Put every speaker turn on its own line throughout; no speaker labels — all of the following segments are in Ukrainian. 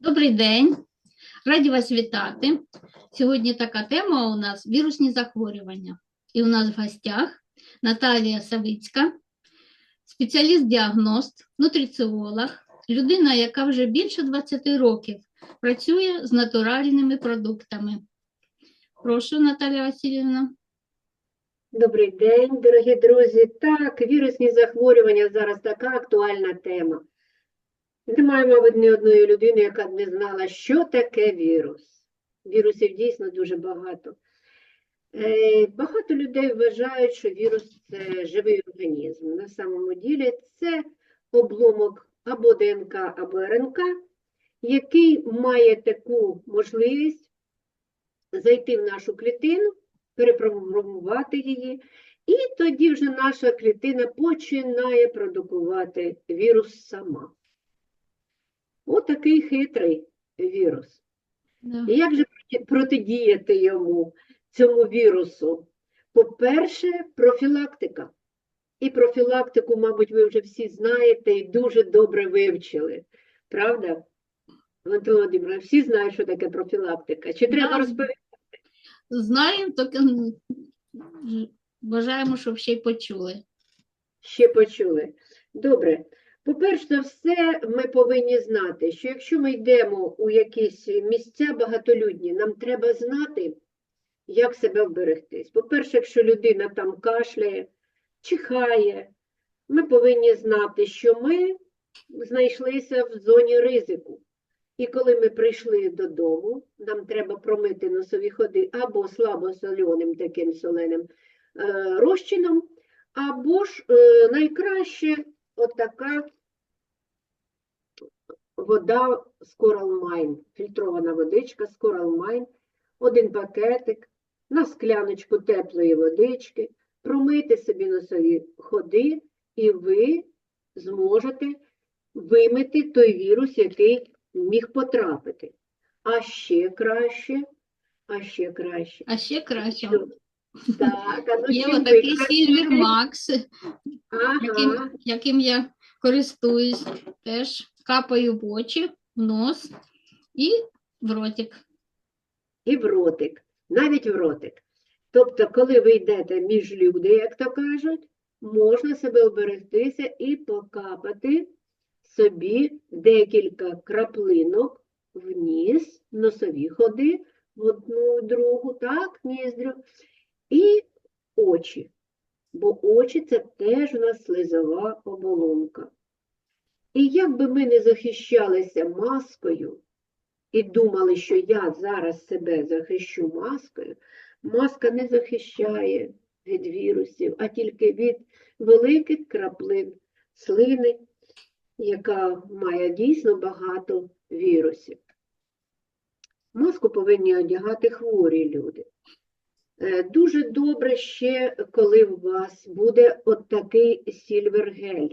Добрий день, раді вас вітати. Сьогодні така тема у нас вірусні захворювання. І у нас в гостях Наталія Савицька, спеціаліст-діагност, нутриціолог, людина, яка вже більше 20 років працює з натуральними продуктами. Прошу, Наталія Васильівна.
Добрий день, дорогі друзі. Так, вірусні захворювання зараз така актуальна тема. Немає, мабуть, ні одної людини, яка б не знала, що таке вірус. Вірусів дійсно дуже багато. Е, Багато людей вважають, що вірус це живий організм. На самому ділі це обломок або ДНК, або РНК, який має таку можливість зайти в нашу клітину, перепрограмувати її, і тоді вже наша клітина починає продукувати вірус сама. Отакий хитрий вірус.
Да.
І як же протидіяти йому, цьому вірусу? По-перше, профілактика. І профілактику, мабуть, ви вже всі знаєте і дуже добре вивчили. Правда? Валентина Володимирівна, всі знають, що таке профілактика. Чи треба
Да.
розповідати?
Знаємо, тільки бажаємо, щоб ще й почули.
Ще почули. Добре. По-перше за все, ми повинні знати, що якщо ми йдемо у якісь місця багатолюдні, нам треба знати, як себе вберегтись. По-перше, якщо людина там кашляє, чихає, ми повинні знати, що ми знайшлися в зоні ризику. І коли ми прийшли додому, нам треба промити носові ходи або слабосоленим таким соленим е, розчином, або ж е, найкраще отака вода з Coral Mine, фільтрована водичка з Coral Mine, один пакетик, на скляночку теплої водички, промийте собі носові ходи, і ви зможете вимити той вірус, який міг потрапити. А ще краще, а ще краще.
А ще краще.
Так, а ну
Є отакий? Silver Max, яким, яким я користуюсь, теж капаю в очі, в нос і в ротик.
і в ротик, навіть в ротик. Тобто, коли ви йдете між люди, як то кажуть, можна себе оберегтися і покапати собі декілька краплинок в ніс, носові ходи, в одну, другу, так, ніздрю, і очі. Бо очі це теж у нас слизова оболонка. І як би ми не захищалися маскою, і думали, що я зараз себе захищу маскою, маска не захищає від вірусів, а тільки від великих краплин слини, яка має дійсно багато вірусів. Маску повинні одягати хворі люди. Е, Дуже добре ще, коли у вас буде от такий сільвергель.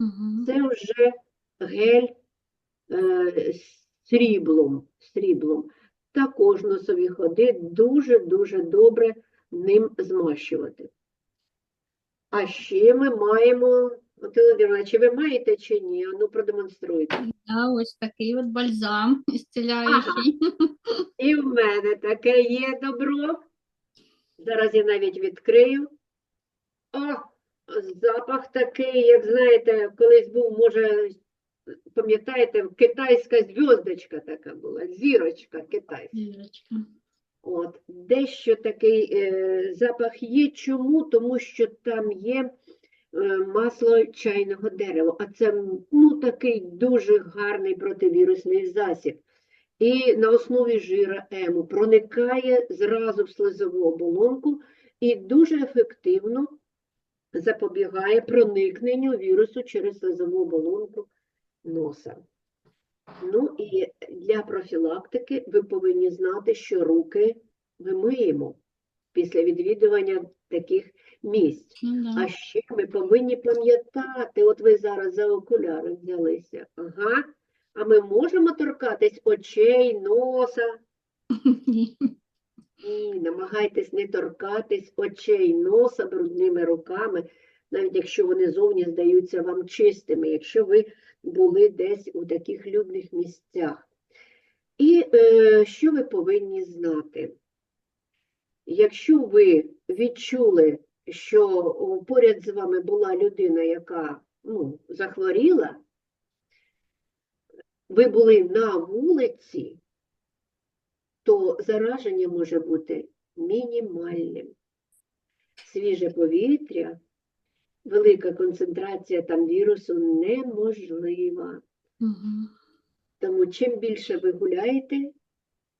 Угу.
Це вже гель е, сріблом, сріблом. Також носові ходи дуже-дуже добре ним змащувати. А ще ми маємо, Володимира, чи ви маєте чи ні? Ну, продемонструйте.
А ось такий от бальзам ісціляючий.
І в мене таке є добро. Зараз я навіть відкрию. О, запах такий, як знаєте, колись був, може, пам'ятаєте, китайська зв'язочка така була, зірочка китайська.
Зірочка.
От, дещо такий е, запах є. Чому? Тому що там є е, масло чайного дерева, а це ну, такий дуже гарний противірусний засіб. І на основі жира ему проникає зразу в слизову оболонку і дуже ефективно запобігає проникненню вірусу через слизову оболонку носа. Ну і для профілактики ви повинні знати, що руки ми миємо після відвідування таких місць.
Ну.
А ще ми повинні пам'ятати, от ви зараз за окуляри взялися. Ага. А ми можемо торкатись очей, носа.
Ні.
Ні, намагайтесь не торкатись очей, носа брудними руками, навіть якщо вони зовні здаються вам чистими, якщо ви були десь у таких людних місцях. І е, що ви повинні знати? Якщо ви відчули, що поряд з вами була людина, яка ну, захворіла, ви були на вулиці, то зараження може бути мінімальним. Свіже повітря, велика концентрація там вірусу неможлива.
Угу.
Тому чим більше ви гуляєте,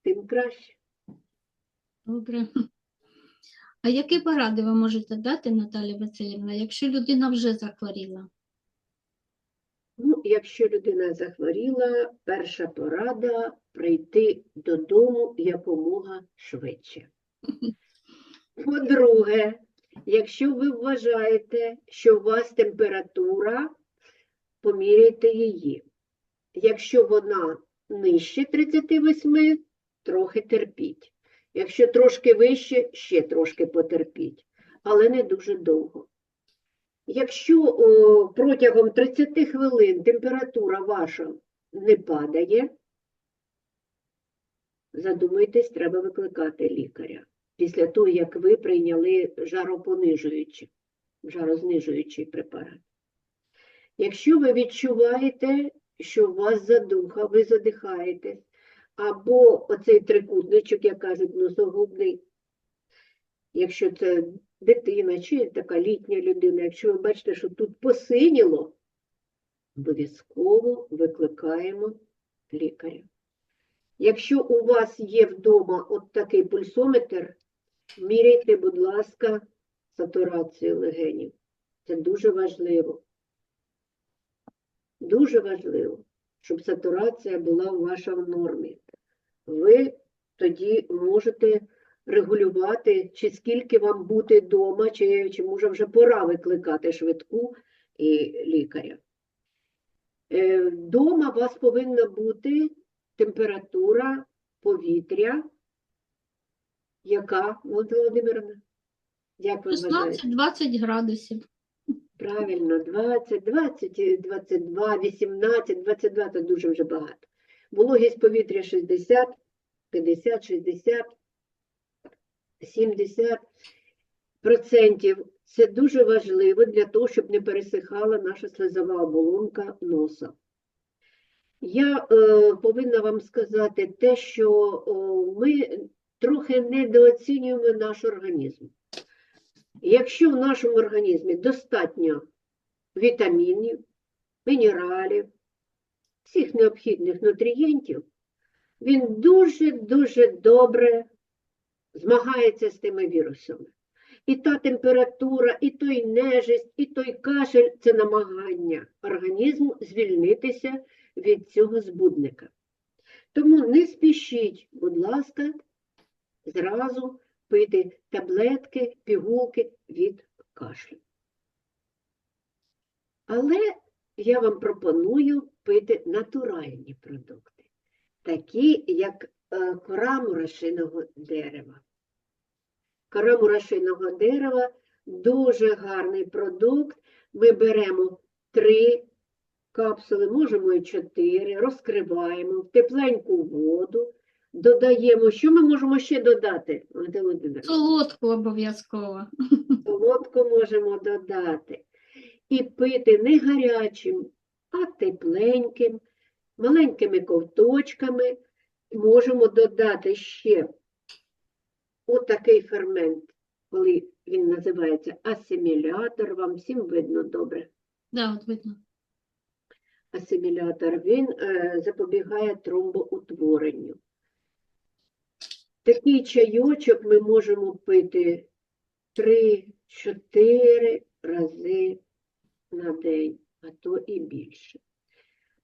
тим краще.
Добре. А які поради ви можете дати, Наталя Васильівна, якщо людина вже захворіла?
Якщо людина захворіла, перша порада прийти додому якомога швидше. По-друге, якщо ви вважаєте, що у вас температура, поміряйте її. Якщо вона нижче 38, трохи терпіть. Якщо трошки вище, ще трошки потерпіть, але не дуже довго. Якщо о, протягом 30 хвилин температура ваша не падає, задумайтесь, треба викликати лікаря. Після того, як ви прийняли жаропонижуючий, жарознижуючий препарат. Якщо ви відчуваєте, що у вас задуха, ви задихаєтесь, або оцей трикутничок, як кажуть, носогубний, якщо це дитина чи така літня людина, якщо ви бачите, що тут посиніло, обов'язково викликаємо лікаря. Якщо у вас є вдома от такий пульсометр, міряйте, будь ласка, сатурацію легенів. Це дуже важливо. Дуже важливо, щоб сатурація була ваша в нормі. Ви тоді можете регулювати, чи скільки вам бути вдома, чи, чи може вже пора викликати швидку і лікаря. Е, Вдома у вас повинна бути температура повітря, яка, Володимира Володимировна? Як ви
16-20 градусів.
Правильно, 20, 20, 22, 18, 22 це дуже вже багато. Вологість повітря 60, 50, 60, 70 процентів. Це дуже важливо для того, щоб не пересихала наша слизова оболонка носа. Я е, повинна вам сказати те, що о, ми трохи недооцінюємо наш організм. Якщо в нашому організмі достатньо вітамінів, мінералів, всіх необхідних нутрієнтів, він дуже-дуже добре змагається з тими вірусами. І та температура, і той нежисть, і той кашель це намагання організму звільнитися від цього збудника. Тому не спішіть, будь ласка, зразу пити таблетки, пігулки від кашлю. Але я вам пропоную пити натуральні продукти, такі як кора мурашиного дерева. Кора мурашиного дерева дуже гарний продукт. Ми беремо три капсули, можемо і чотири, розкриваємо в тепленьку воду, додаємо. Що ми можемо ще додати?
Солодку обов'язково.
солодку можемо додати. І пити не гарячим, а тепленьким, маленькими ковточками. Можемо додати ще отакий фермент, коли він називається асимілятор, вам всім видно добре.
Да, от видно.
Асимілятор, він е, запобігає тромбоутворенню. Такий чайочок ми можемо пити 3-4 рази на день, а то і більше.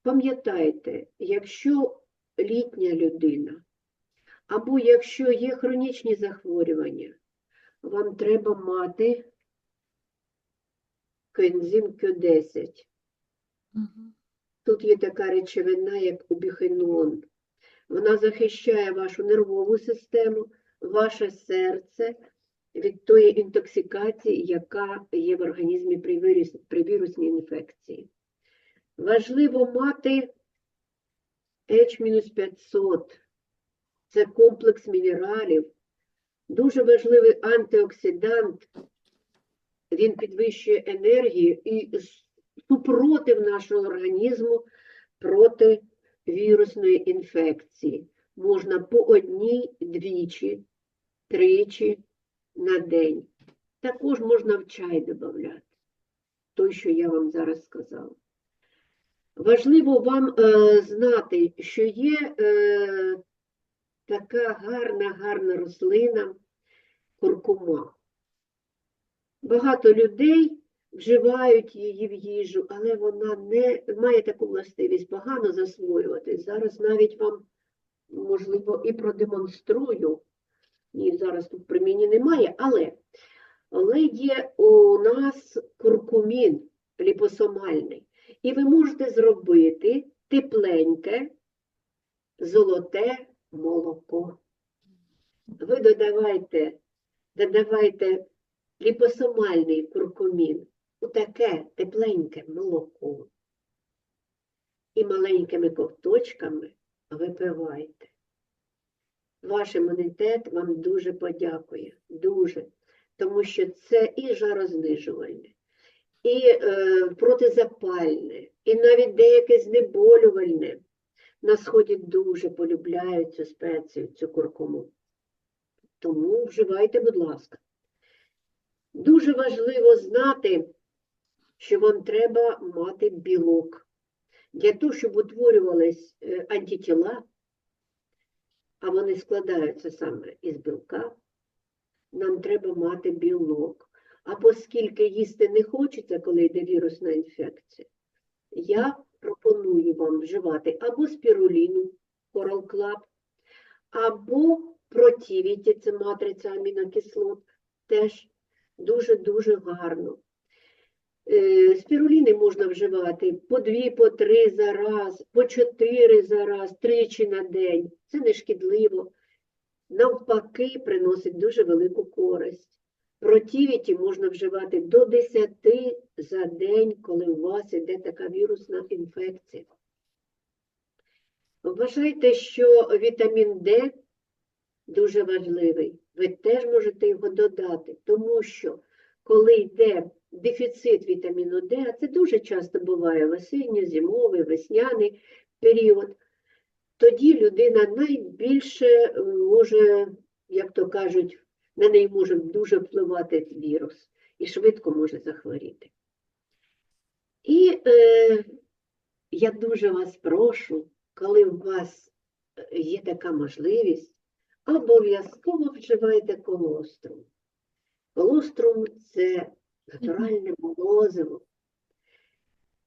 Пам'ятайте, якщо літня людина, або якщо є хронічні захворювання, вам треба мати коензим Q10.
Мгм.
Тут є така речовина, як убіхенон. Вона захищає вашу нервову систему, ваше серце від тої інтоксикації, яка є в організмі при вірусній інфекції. Важливо мати H-500 це комплекс мінералів, дуже важливий антиоксидант. Він підвищує енергію і супротив нашого організму проти вірусної інфекції. Можна по одній, двічі, тричі на день. Також можна в чай додати. Той, що я вам зараз сказала. Важливо вам е, знати, що є е, така гарна, гарна рослина куркума. Багато людей вживають її в їжу, але вона не має таку властивість погано засвоювати. Зараз навіть вам, можливо, і продемонструю. Її зараз тут при мені немає, але, але є у нас куркумін ліпосомальний. І ви можете зробити тепленьке, золоте молоко. Ви додавайте, додавайте ліпосомальний куркумін у таке тепленьке молоко. І маленькими ковточками випивайте. Ваш імунітет вам дуже подякує, дуже, тому що це і жарознижувальне, і е, протизапальне, і навіть деяке знеболювальне. На сході дуже полюбляють цю спецію, цю куркуму. Тому вживайте, будь ласка. Дуже важливо знати, що вам треба мати білок. Для того, щоб утворювались е, антитіла, а вони складаються саме із білка, нам треба мати білок. А оскільки їсти не хочеться, коли йде вірусна інфекція, я пропоную вам вживати або спіруліну, Coral Club, або противіті, це матриця амінокислот, теж дуже-дуже гарно. Е, Спіруліни можна вживати по дві, по три за раз, по чотири за раз, тричі на день. Це не шкідливо. Навпаки, приносить дуже велику користь. Противіті можна вживати до 10 за день, коли у вас іде така вірусна інфекція. Вважайте, що вітамін Д дуже важливий. Ви теж можете його додати, тому що коли йде дефіцит вітаміну Д, а це дуже часто буває в осінньо, зимовий, весняний період, тоді людина найбільше може, як то кажуть, на неї може дуже впливати вірус і швидко може захворіти. І е, я дуже вас прошу, коли у вас е, є така можливість, обов'язково вживайте колострум. Колострум це натуральне молозиво.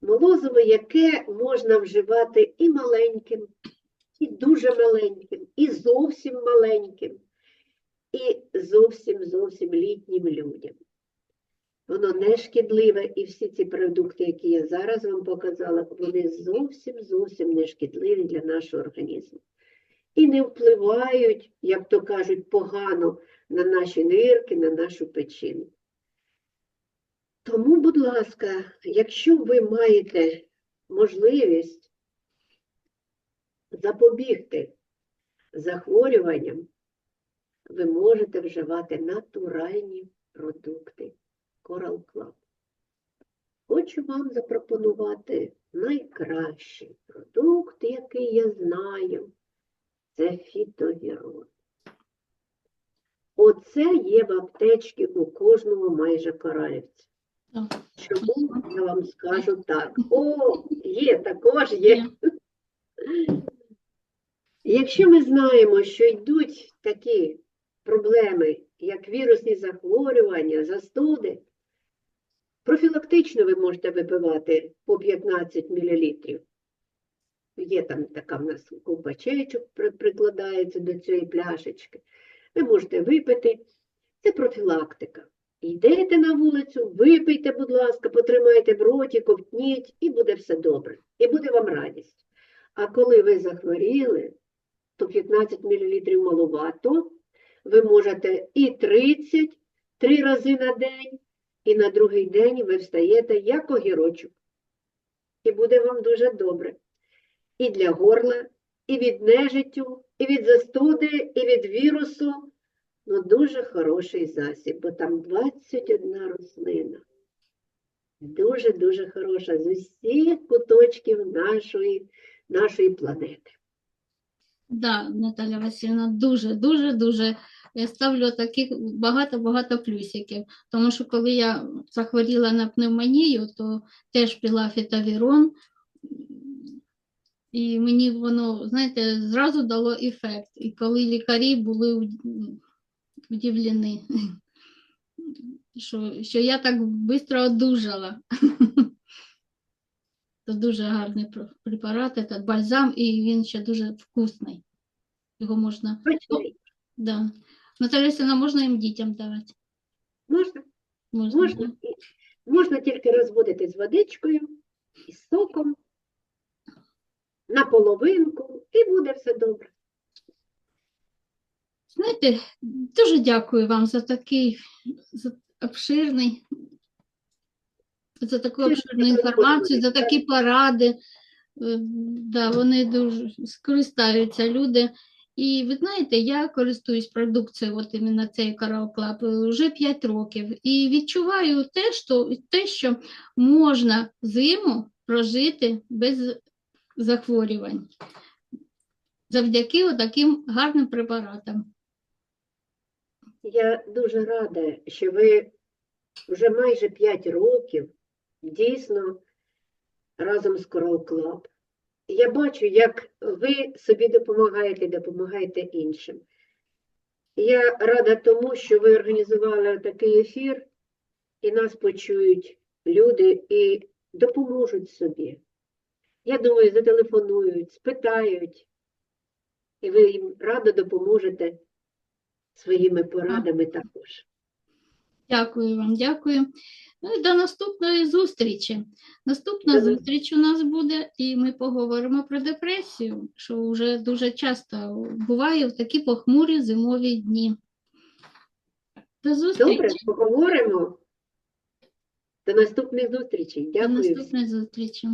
Молозиво, яке можна вживати і маленьким, і дуже маленьким, і зовсім маленьким, і зовсім зовсім літнім людям. Воно не шкідливе, і всі ці продукти, які я зараз вам показала, вони зовсім зовсім не шкідливі для нашого організму. І не впливають, як то кажуть, погано на наші нирки, на нашу печінку. Тому, будь ласка, якщо ви маєте можливість запобігти захворюванням, ви можете вживати натуральні продукти Coral Club. Хочу вам запропонувати найкращий продукт, який я знаю. Це фітовірон. Оце є в аптечці у кожного майже королівця.
Так.
Чому я вам скажу так? О, є, також є. Якщо ми знаємо, що йдуть такі проблеми, як вірусні захворювання, застуди, профілактично ви можете випивати по 15 мл. Є там така в нас ковбачечок при- прикладається до цієї пляшечки. Ви можете випити. Це профілактика. Йдете на вулицю, випийте, будь ласка, потримайте в роті, ковтніть, і буде все добре. І буде вам радість. А коли ви захворіли, то 15 мл маловато, ви можете і 30, три рази на день, і на другий день ви встаєте як огірочок. І буде вам дуже добре. І для горла, і від нежиттю, і від застуди, і від вірусу. Ну, дуже хороший засіб, бо там 21 рослина. Дуже-дуже хороша з усіх куточків нашої, нашої планети.
Да, Наталя Васильівна, дуже, дуже, дуже. Я ставлю таких багато-багато плюсиків. Тому що коли я захворіла на пневмонію, то теж пила фітавірон, і мені воно, знаєте, зразу дало ефект. І коли лікарі були удивлені, що, що я так швидко одужала. Це дуже гарний препарат, этот бальзам, і він ще дуже вкусний. Його можна, да. Наталя Васильівна, можна їм дітям давати?
Можна,
Можна,
можна, можна тільки розводити з водичкою, із соком, на половинку, і буде все добре.
Знаєте, дуже дякую вам за такий за обширний, за таку обширну інформацію, за такі поради. Е, Да, вони дуже скористаються люди. І ви знаєте, я користуюсь продукцією, от іменно цей Carol Club, вже 5 років. І відчуваю те, що, те, що можна зиму прожити без захворювань. Завдяки таким гарним препаратам.
Я дуже рада, що ви вже майже 5 років дійсно разом з Coral. Я бачу, як ви собі допомагаєте, допомагаєте іншим. Я рада тому, що ви організували такий ефір, і нас почують люди і допоможуть собі. Я думаю, зателефонують, спитають, і ви їм радо допоможете своїми порадами також.
Дякую вам, дякую. Ну і до наступної зустрічі. Наступна зустріч у нас буде, і ми поговоримо про депресію, що вже дуже часто буває в такі похмурі зимові дні. До зустрічі,
Добре, поговоримо. До наступних зустрічей. Дякую. До
наступної зустрічі.